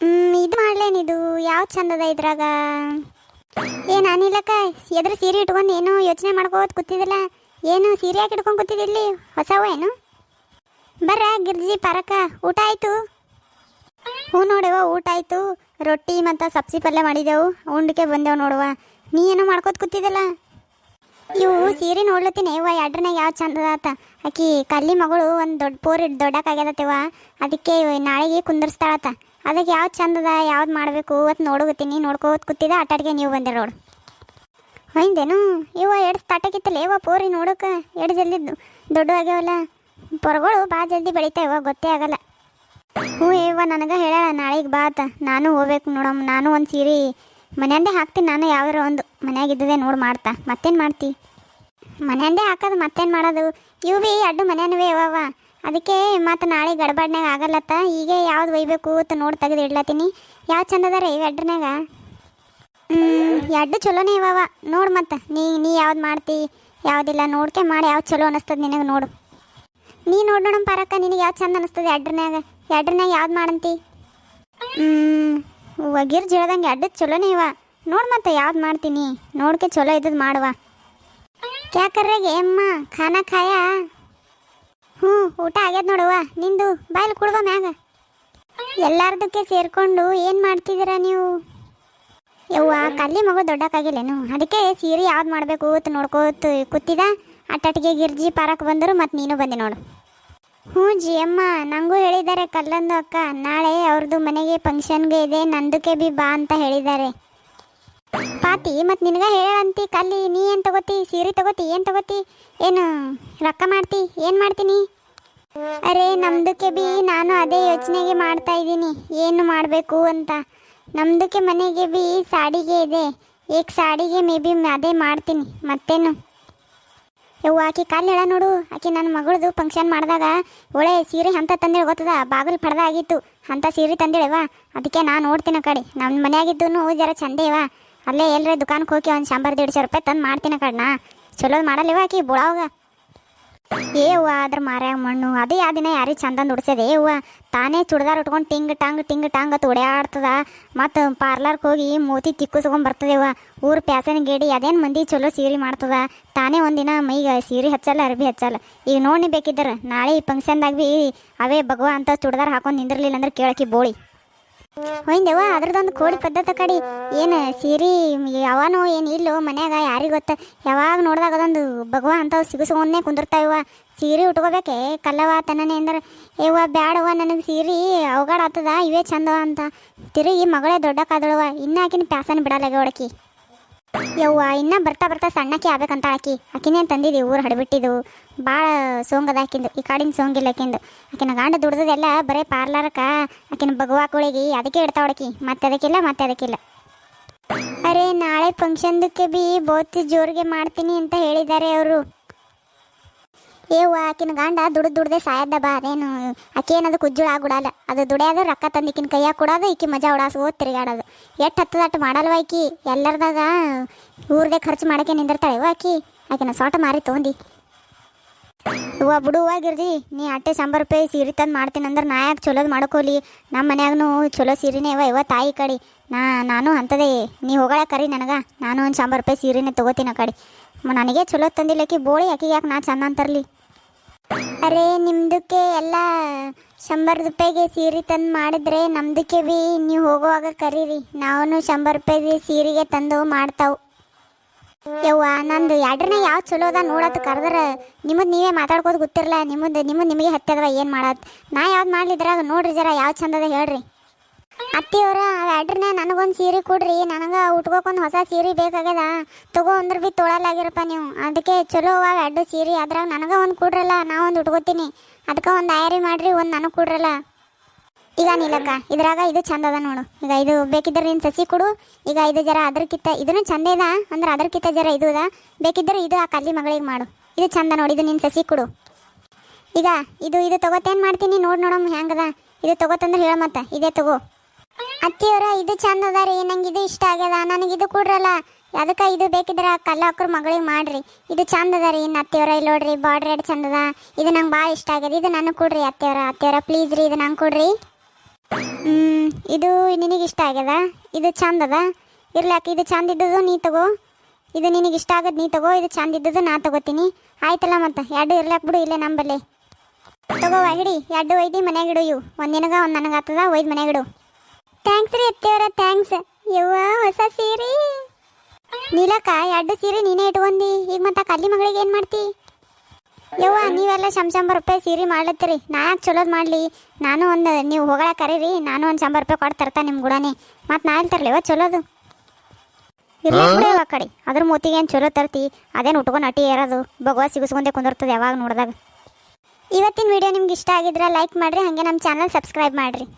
ಇದು ಮಾಡ್ಲೇನಿದು ಯಾವ ಚಂದದ ಇದ್ರಾಗ? ಏ ಅನಿಲಕ್ಕ ಎದ್ರ ಸೀರೆ ಇಟ್ಕೊಂಡು ಏನು ಯೋಚನೆ ಮಾಡ್ಕೋತ ಕೂತಿದಿಲ್ಲ ಏನು, ಸೀರೆ ಹಾಕಿ ಇಟ್ಕೊಂಡು ಕೂತಿದಿಲ್ಲಿ ಹೊಸವ ಏನು? ಬರ್ರ, ಗಿರ್ಜಿ, ಪರಕ, ಊಟ ಆಯ್ತು? ಹ್ಞೂ ನೋಡುವ, ಊಟ ಆಯ್ತು. ರೊಟ್ಟಿ ಮತ್ತು ಸಬ್ಸಿ ಪಲ್ಯ ಮಾಡಿದೆವು. ಉಂಡಕ್ಕೆ ಬಂದೆವು ನೋಡುವ. ನೀ ಏನೋ ಮಾಡ್ಕೋತ ಕೂತಿದ್ದಲ್ಲ? ಇವು ಸೀರೆ ನೋಡ್ಲತ್ತೀನಿ. ಇವ ಎರಡ್ರನ್ನ ಯಾವ ಚಂದ ಆತ? ಆಕಿ ಕಲ್ಲಿ ಮಗಳು ಒಂದು ದೊಡ್ಡ ಪೋರ್ ದೊಡ್ಡಕ್ಕಾಗ್ಯದತ್ತಿವ ಅದಕ್ಕೆ ನಾಳೆಗೆ ಕುಂದರ್ಸ್ತಾಳತ್ತ ಅದಕ್ಕೆ ಯಾವ್ದು ಚಂದದ, ಯಾವ್ದು ಮಾಡಬೇಕು ಅವತ್ತು ನೋಡೋಗುತ್ತೀನಿ ನೋಡ್ಕೋತ ಕೂತಿದ್ದೆ ಆಟಾಡ್ಗೆ ನೀವು ಬಂದೆ ನೋಡು. ಹೊಯ್ದೇನು ಇವ ಎರಡು ತಟಕಿತ್ತಲ್ಲ ಇವ ಪೋರಿ ನೋಡೋಕೆ ಎರಡು ಜಲ್ದಿ ದೊಡ್ಡ ಆಗ್ಯಾವಲ್ಲ. ಪೊರಗಳು ಭಾಳ ಜಲ್ದಿ ಬೆಳಿತಾವ ಗೊತ್ತೇ ಆಗಲ್ಲ. ಹ್ಞೂ ಇವ ನನಗೆ ಹೇಳ ನಾಳೆಗೆ ಬಾ ಆತ, ನಾನು ಹೋಗ್ಬೇಕು ನೋಡಮ್ಮ, ನಾನು ಒಂದು ಸೀರೆ ಮನೆಯಂದೇ ಹಾಕ್ತೀನಿ, ನಾನು ಯಾವ್ದಾರ ಒಂದು ಮನೆಯಾಗಿದ್ದದೆ ನೋಡಿ ಮಾಡ್ತಾ, ಮತ್ತೇನು ಮಾಡ್ತಿ? ಮನೆಯಂದೇ ಹಾಕೋದು ಮತ್ತೇನು ಮಾಡೋದು? ಇವು ಭೀ ಅಡ್ಡು ಮನೆಯನವೇ ಅವವ ಅದಕ್ಕೆ ಮತ್ತು ನಾಳೆ ಗಡ್ಬಡ್ನಾಗ ಆಗಲ್ಲತ್ತ? ಈಗ ಯಾವ್ದು ಒಯ್ಬೇಕು ಅಂತ ನೋಡಿ ತೆಗೆದು ಇಡ್ಲತ್ತೀನಿ. ಯಾವ ಅದ ರೀ ಎಡ್ರನ್ಯಾಗ? ಹ್ಞೂ ಎಡ್ಡು ಚಲೋನೇ ಇವಾವ. ನೋಡು ಮತ್ತೆ, ನೀ ನೀ ಯಾವ್ದು ಮಾಡ್ತಿ, ಯಾವುದಿಲ್ಲ ನೋಡ್ಕೆ ಮಾಡಿ, ಯಾವ್ದು ಚಲೋ ಅನಿಸ್ತದೆ ನಿನಗೆ ನೋಡು. ನೀ ನೋಡ್ ನೋಡಮ್ ಪಾರಕ್ಕ ನಿನಗೆ ಯಾವ್ದು ಚಂದ ಅನಿಸ್ತದೆ ಎಡ್ರನ್ಯಾಗ? ಎಡ್ರನ್ಯಾಗ ಯಾವ್ದು ಮಾಡಂತಿ? ಒಗಿರ್ ಜಿಳದಂಗೆ ಎಡ್ಡದ್ ಚಲೋನೇ ಇವ. ನೋಡ್ ಮತ್ತೆ ಯಾವ್ದು ಮಾಡ್ತೀನಿ ನೋಡ್ಕೆ ಚಲೋ ಇದ್ದದ್ದು ಮಾಡುವ. ಕ್ಯಾಕರ್ರಾಗ ಏಮ್ಮ ಖಾನಾ ಖಾಯ? ಹ್ಞೂ ಊಟ ಆಗ್ಯದ ನೋಡುವ ನಿಂದು ಬಾಯಲ್ಲಿ ಕೊಡುವ ಮ್ಯಾಗ. ಎಲ್ಲಾರ್ದಕ್ಕೆ ಸೇರ್ಕೊಂಡು ಏನು ಮಾಡ್ತಿದ್ದೀರ ನೀವು? ಯವ್ವ, ಕಲ್ಲಿ ಮಗು ದೊಡ್ಡಕ್ಕಾಗಿಲ್ಲೇನು? ಅದಕ್ಕೆ ಸೀರೆ ಯಾವ್ದು ಮಾಡಬೇಕು ಅಂತ ನೋಡ್ಕೋತ ಕೂತಿದ. ಅಟ್ಟಟಿಗೆ ಗಿರ್ಜಿ ಪಾರಕ್ಕೆ ಬಂದರು, ಮತ್ತು ನೀನು ಬಂದೆ ನೋಡು. ಹ್ಞೂ ಜಿ ಅಮ್ಮ ನನಗೂ ಹೇಳಿದ್ದಾರೆ ಕಲ್ಲಂದು ಅಕ್ಕ. ನಾಳೆ ಅವ್ರದ್ದು ಮನೆಗೆ ಫಂಕ್ಷನ್ಗೆ ಇದೆ, ನಂದಕ್ಕೆ ಬಿ ಬಾ ಅಂತ ಹೇಳಿದ್ದಾರೆ. ಪಾತಿ, ಮತ್ತೆ ನಿನಗ ಹೇಳಂತಿ, ಕಲ್ಲಿ, ನೀ ಏನ್ ತಗೋತಿ, ಸೀರೆ ತಗೋತಿ, ಏನು ತಗೋತಿ? ಏನು, ರೊಕ್ಕ ಮಾಡ್ತಿ, ಏನು ಮಾಡ್ತೀನಿ? ಅರೆ, ನಮ್ದಕ್ಕೆ ಬಿ ನಾನು ಅದೇ ಯೋಚನೆಗೆ ಮಾಡ್ತಾ ಇದ್ದೀನಿ. ಏನು ಮಾಡಬೇಕು ಅಂತ. ನಮ್ದಕ್ಕೆ ಮನೆಗೆ ಬಿ ಸಾಡಿಗೆ ಇದೆ. ಏಕ್ ಸಾಡಿಗೆ ಮೇ ಬಿ ಅದೇ ಮಾಡ್ತೀನಿ. ಮತ್ತೇನು? ಯವ್ವ, ಆಕಿ ಕಾಲು ಹೇಳ ನೋಡು. ಆಕೆ ನನ್ನ ಮಗಳದು ಫಂಕ್ಷನ್ ಮಾಡಿದಾಗ, ಒಳೆ, ಸೀರೆ ಅಂತ ತಂದೇಳಿ ಗೊತ್ತದ? ಬಾಗಿಲು ಪಡ್ದಾಗಿತ್ತು ಅಂತ ಸೀರೆ ತಂದೇಳವ ಅದಕ್ಕೆ ನಾನು ನೋಡ್ತೀನಿ ಕಡೆ ನಮ್ಮ ಮನೆಯಾಗಿದ್ದು ಜರ ಚಂದೇವ? ಅಲ್ಲೇ ಎಲ್ಲರ ದುಕಾನಕ್ಕೆ ಹೋಗಿ ಒಂದು ಶಂಬರ್ ಸಾವಿರ ರೂಪಾಯಿ ತಂದು ಮಾಡ್ತೀನಿ ಕಣ್ಣ. ಚಲೋದು ಮಾಡಲ್ಲಿವ ಆಕಿ ಬುಳಾವಾಗ. ಏವ್ವ ಅದ್ರ ಮಾರ್ಯಾಗ ಮಣ್ಣು. ಅದೇ ಆ ದಿನ ಯಾರಿಗೆ ಚಂದಂದು ಏ ಹೂವ ತಾನೇ ಚುಡ್ದಾರ್ ಉಟ್ಕೊಂಡು ಟಿಂಗ್ ಟಾಂಗ್ ಟಿಂಗ್ ಟಾಂಗ್ ಅಂತ ಓಡಾಡ್ತದ ಮತ್ತು ಪಾರ್ಲರ್ಗೆ ಹೋಗಿ ಮೂತಿ ತಿಕ್ಕಿಸ್ಕೊಂಬರ್ತದೆ ಬರ್ತದೇವ ಊರ್ ಪ್ಯಾಸನ್ ಗೇಡಿ ಅದೇನು ಮಂದಿ ಚಲೋ ಸೀರೆ ಮಾಡ್ತದ. ತಾನೇ ಒಂದಿನ ಮೈಗೆ ಸೀರೆ ಹಚ್ಚಲ್ಲ, ಅರ್ಬಿ ಹಚ್ಚಲ್ಲ. ಈಗ ನೋಡಿ ಬೇಕಿದ್ದರ, ನಾಳೆ ಈ ಫಂಕ್ಷನ್ದಾಗ ಬಿ ಅವೇ ಭಗವ ಅಂತ ಚುಡ್ದಾರ್ ಹಾಕೊಂಡು ನಿಂದಿರ್ಲಿಲ್ಲ ಅಂದ್ರೆ ಕೇಳಕಿ ಬೋಳಿ. ಹೊಯ್ದೆವ ಅದ್ರದೊಂದು ಕೋಡಿ ಪದ್ಧತಿ ಕಡಿ. ಏನು ಸೀರೆ, ಯಾವನೋ ಏನು ಇಲ್ಲೋ ಮನ್ಯಾಗ, ಯಾರಿಗೆ ಗೊತ್ತ? ಯಾವಾಗ ನೋಡಿದಾಗ ಅದೊಂದು ಭಗವಾನ್ ಅಂಥವು ಸಿಗಿಸ್ಕೊಂಡೇ ಕುಂದಿರ್ತಾವ ಸೀರೆ ಉಟ್ಕೋಬೇಕೆ ಕಲ್ಲವ ತನನೆ ಅಂದ್ರೆ ಏವ ಬ್ಯಾಡವ ನನಗೆ ಸೀರೆ ಅವಗಾಡ ಆತದ, ಇವೇ ಚಂದವ ಅಂತ. ತಿರುಗಿ ಮಗಳೇ ದೊಡ್ಡ ಕಾದಳವ ಇನ್ನಾಕಿನ ಪ್ಯಾಸನ್ ಬಿಡಲ್ಲ ಒಡಕಿ ಯವ್ವ, ಇನ್ನ ಬರ್ತಾ ಬರ್ತಾ ಸಣ್ಣಕ್ಕೆ ಆಗ್ಬೇಕಂತ ಆಕಿ. ಆಕಿನೇನು ತಂದಿದ್ದಿ ಊರು ಹಡಬಿಟ್ಟಿದ್ದು. ಭಾಳ ಸೋಂಗದ ಆಕಿಂದು. ಈ ಕಾಡಿನ ಸೋಂಗಿಲ್ಲ ಆಕಿಂದು. ಆಕಿನ ಗಾಂಡ ದುಡ್ದದೆಲ್ಲ ಬರೀ ಪಾರ್ಲರ್ಕ ಆಕಿನ ಭಗವಾಕುಳಿಗೆ ಅದಕ್ಕೆ ಇಡ್ತಾ ಆಕಿ ಮತ್ತೆ ಅದಕ್ಕಿಲ್ಲ ಮತ್ತೆ ಅದಕ್ಕಿಲ್ಲ. ಅರೆ, ನಾಳೆ ಫಂಕ್ಷನ್ದಕ್ಕೆ ಬಿ, ಬೋತ್ ಜೋರಿಗೆ ಮಾಡ್ತೀನಿ ಅಂತ ಹೇಳಿದ್ದಾರೆ ಅವರು. ಏವ್ವ, ಆಕಿನ ಗಂಡ ದುಡ್ದು ದುಡ್ದೆ ಸಾಯದ ಬಾ, ಅದೇನು, ಆಕೆ ಏನದು ಕುಜ್ಜುಳ ಆಗ್ಬಿಡಲ್ಲ ಅದು ದುಡಿಯೋದು ರೊಕ್ಕ ತಂದು ಈಕಿನ ಕೈಯಾಗ ಕೊಡೋದು, ಈಕಿ ಮಜಾ ಉಡಾಸು ಓದ್ ತಿರುಗಾಡೋದು ಎಷ್ಟು ಹತ್ತದ ಅಟ್ಟು ಮಾಡಲ್ವ ಆಕಿ ಎಲ್ಲರದಾಗ ಊರ್ದೆ ಖರ್ಚು ಮಾಡಕ್ಕೆ ನಿಂದಿರ್ತಾಳೆ. ಆಕಿ, ಆಕಿನ ಸೋಟ ಮಾರಿ ತೊಂದಿ ಇವ ಬಿಡು ಗಿರ್ಜಿ, ನೀ ಅಟ್ಟೆ ಸಾಂಬಾರು ರೂಪಾಯಿ ಸೀರೆ ತಂದು ಮಾಡ್ತೀನಿ ಅಂದ್ರೆ ನಾ ಯಾಕೆ ಚಲೋದು ಮಾಡ್ಕೊಲಿ? ನಮ್ಮ ಮನ್ಯಾಗನು ಚಲೋ ಸೀರೆನೇ ಇವ ಇವ ತಾಯಿ ಕಡೆ. ನಾ, ನಾನು ಅಂಥದೇ ನೀ ಹೋಗಳ ಕರಿ ನನಗೆ. ನಾನು ಒಂದು ಶಂಬರ್ ರೂಪಾಯಿ ಸೀರೆನೇ ತೊಗೋತೀನಿ ಆ ಕಡೆ ನನಗೆ ಚಲೋ ತಂದಿಲ್ಲ ಆಕಿ ಬೋಳಿ ಆಕಿಗೆ ಯಾಕೆ ನಾ ಚಂದ ಅಂತರ್ಲಿ ಅರೆ, ನಿಮ್ದಕ್ಕೆ ಎಲ್ಲ ಶಂಬರ್ ರೂಪಾಯಿಗೆ ಸೀರೆ ತಂದು ಮಾಡಿದ್ರೆ ನಮ್ದಕ್ಕೆ ಬಿ ನೀವು ಹೋಗುವಾಗ ಕರೀರಿ. ನಾವು ಶಂಬರ್ ರೂಪಾಯಿಗೆ ಸೀರೆಗೆ ತಂದು ಮಾಡ್ತಾವು. ಯವ್ವ, ನಂದು ಎರಡನೇ ಯಾವ ಚಲೋ ಅದ ನೋಡತ್ ಕರೆದ್ರೆ. ನಿಮ್ಮದು ನೀವೇ ಮಾತಾಡ್ಕೋದು ಗೊತ್ತಿರಲ್ಲ ನಿಮ್ಮದು ನಿಮ್ಮದು ನಿಮಗೆ ಹತ್ತದವ ಏನು ಮಾಡತ್? ನಾ ಯಾವ್ದು ಮಾಡ್ಲಿದ್ರಾಗ ನೋಡ್ರಿ ಜರ ಯಾವ ಚಂದದ ಹೇಳ್ರಿ. ಅತ್ತಿಯವ್ರ ಎಡ್ರನ್ನ ನನಗೊಂದು ಸೀರೆ ಕೊಡ್ರಿ, ನನಗೆ ಉಟ್ಕೋಕೊಂದು ಹೊಸ ಸೀರೆ ಬೇಕಾಗ್ಯದ. ತಗೋ ಅಂದ್ರೆ ಬಿ ತೊಳಲಾಗಿರಪ್ಪ ನೀವು. ಅದಕ್ಕೆ ಚಲೋ ಅವ ಎರಡು ಸೀರೆ ಅದ್ರಾಗ ನನಗೆ ಒಂದು ಕೊಡ್ರಲ್ಲ ನಾ ಒಂದು ಉಟ್ಕೋತೀನಿ. ಅದಕ್ಕೆ ಒಂದು ಆಯರಿ ಮಾಡ್ರಿ, ಒಂದು ನನಗೆ ಕೊಡ್ರಲ್ಲ. ಈಗ ನೀಲಕ್ಕ, ಇದ್ರಾಗ ಇದು ಚಂದ ಅದ ನೋಡು. ಈಗ ಇದು ಬೇಕಿದ್ರೆ ನೀನು ಸಸಿ ಕೊಡು, ಈಗ ಇದು ಜರ ಅದ್ರಕ್ಕಿಂತ ಇದನ್ನು ಚಂದ ಇದ, ಅಂದ್ರೆ ಅದ್ರಕ್ಕಿಂತ ಜರ ಇದು ಅದ ಬೇಕಿದ್ರೆ ಇದು ಆ ಕಲ್ಲಿ ಮಗಳಿಗೆ ಮಾಡು. ಇದು ಚಂದ ನೋಡಿ, ಇದು ನೀನು ಸಸಿ ಕೊಡು. ಈಗ ಇದು ಇದು ತಗೋತೇನು ಮಾಡ್ತೀನಿ? ನೋಡಿ ನೋಡಮ್ಮ ಹೆಂಗದ? ಇದು ತಗೋತಂದ್ರೆ ಹೇಳ ಮತ್ತೆ. ಇದೇ ತಗೋ. ಅತ್ತಿಯವರ, ಇದು ಚಂದ ಅದ ರೀ, ನಂಗೆ ಇದು ಇಷ್ಟ ಆಗ್ಯದ, ನನಗೆ ಇದು ಕೊಡ್ರಲ್ಲ, ಅದಕ್ಕೆ ಇದು ಬೇಕಿದ್ರೆ ಕಲ್ಲಾಕ್ರ ಮಗಳಿಗೆ ಮಾಡ್ರಿ, ಇದು ಚಂದ ಅದ ರೀ, ಇನ್ನು ಅತ್ತಿಯವರ ಇಲ್ಲಿ ನೋಡ್ರಿ ಬಾರ್ಡ್ರ್ ಎರಡು ಚಂದದ ಇದು ನಂಗೆ ಭಾಳ ಇಷ್ಟ ಆಗ್ಯದ, ಇದು ನನಗೆ ಕೊಡ್ರಿ ಅತ್ತಿಯವರ ಅತ್ತಿಯವರ ಪ್ಲೀಸ್ ರೀ, ಇದು ನಂಗೆ ಕೊಡ್ರಿ. ಹ್ಞೂ ಇದು ನಿನಗೆ ಇಷ್ಟ ಆಗ್ಯದ, ಇದು ಚಂದ ಅದ ಇರ್ಲಾಕ ಇದು ಚಂದ ಇದ್ದದು ನೀ ತಗೋ, ಇದು ನಿನಗೆ ಇಷ್ಟ ಆಗದ್ ನೀ ತಗೋ, ಇದು ಚಂದ ಇದ್ದದು ನಾ ತಗೋತೀನಿ, ಆಯ್ತಲ್ಲ ಮತ್ತೆ, ಎರಡು ಇರ್ಲಾಕ್ ಬಿಡು, ಇಲ್ಲೇ ನಂಬಲ್ಲಿ. ತಗೋ ಹಿಡಿ, ಎರಡು ಒಯ್ದು ಮನ್ಯಾಗ ಇಡು ಇವು ಒಂದಿನಗ ಒಂದು ನನಗೆ ಆಗ್ತದ, ಒಯ್ದು ಮನ್ಯಾಗ ಇಡು. ಥ್ಯಾಂಕ್ಸ್ ರೀ ಅತ್ತೆಯವರ ಥ್ಯಾಂಕ್ಸ್ ಯವ್ವ ಹೊಸ ಸೀರೆ. ನೀಲಕ್ಕ ಎರಡು ಸೀರೆ ನೀನೇ ಇಟ್ಕೊಂಡಿ. ಈಗ ಮತ್ತೆ ಕಲ್ಲಿ ಮಗಳಿಗೆ ಏನು ಮಾಡ್ತಿ? ಯವ್ವ ನೀವೆಲ್ಲ ಶಂಬರ್ ರೂಪಾಯಿ ಸೀರೆ ಮಾಡ್ಲತ್ತೀರಿ. ನಾ ಯಾಕೆ ಚಲೋದು ಮಾಡಲಿ? ನಾನು ಒಂದು ನೀವು ಹೋಗಳ ಕರೀರಿ. ನಾನು ಒಂದು ಶಂಬರ್ ರೂಪಾಯಿ ಕೊಟ್ಟು ತರ್ತಾ ನಿಮ್ಮ ಗುಡನೆ. ಮತ್ತು ನಾ ಎಲ್ಲಿ ತರ್ಲಿವ ಚಲೋದು ಇರ್ಲಿ ಆ ಕಡೆ. ಅದ್ರ ಮೂತಿಗೆ ಏನು ಚಲೋ ತರ್ತಿ? ಅದೇನು ಉಟ್ಕೊಂಡು ಅಟಿ ಏರೋದು? ಭಗವ ಸಿಗಿಸ್ಕೊಂಡೆ ಕುಂದಿರ್ತದೆ ಯಾವಾಗ ನೋಡಿದಾಗ. ಇವತ್ತಿನ ವಿಡಿಯೋ ನಿಮ್ಗೆ ಇಷ್ಟ ಆಗಿದ್ರೆ ಲೈಕ್ ಮಾಡಿರಿ ಹಾಗೆ ನಮ್ಮ ಚಾನಲ್ ಸಬ್ಸ್ಕ್ರೈಬ್ ಮಾಡಿರಿ.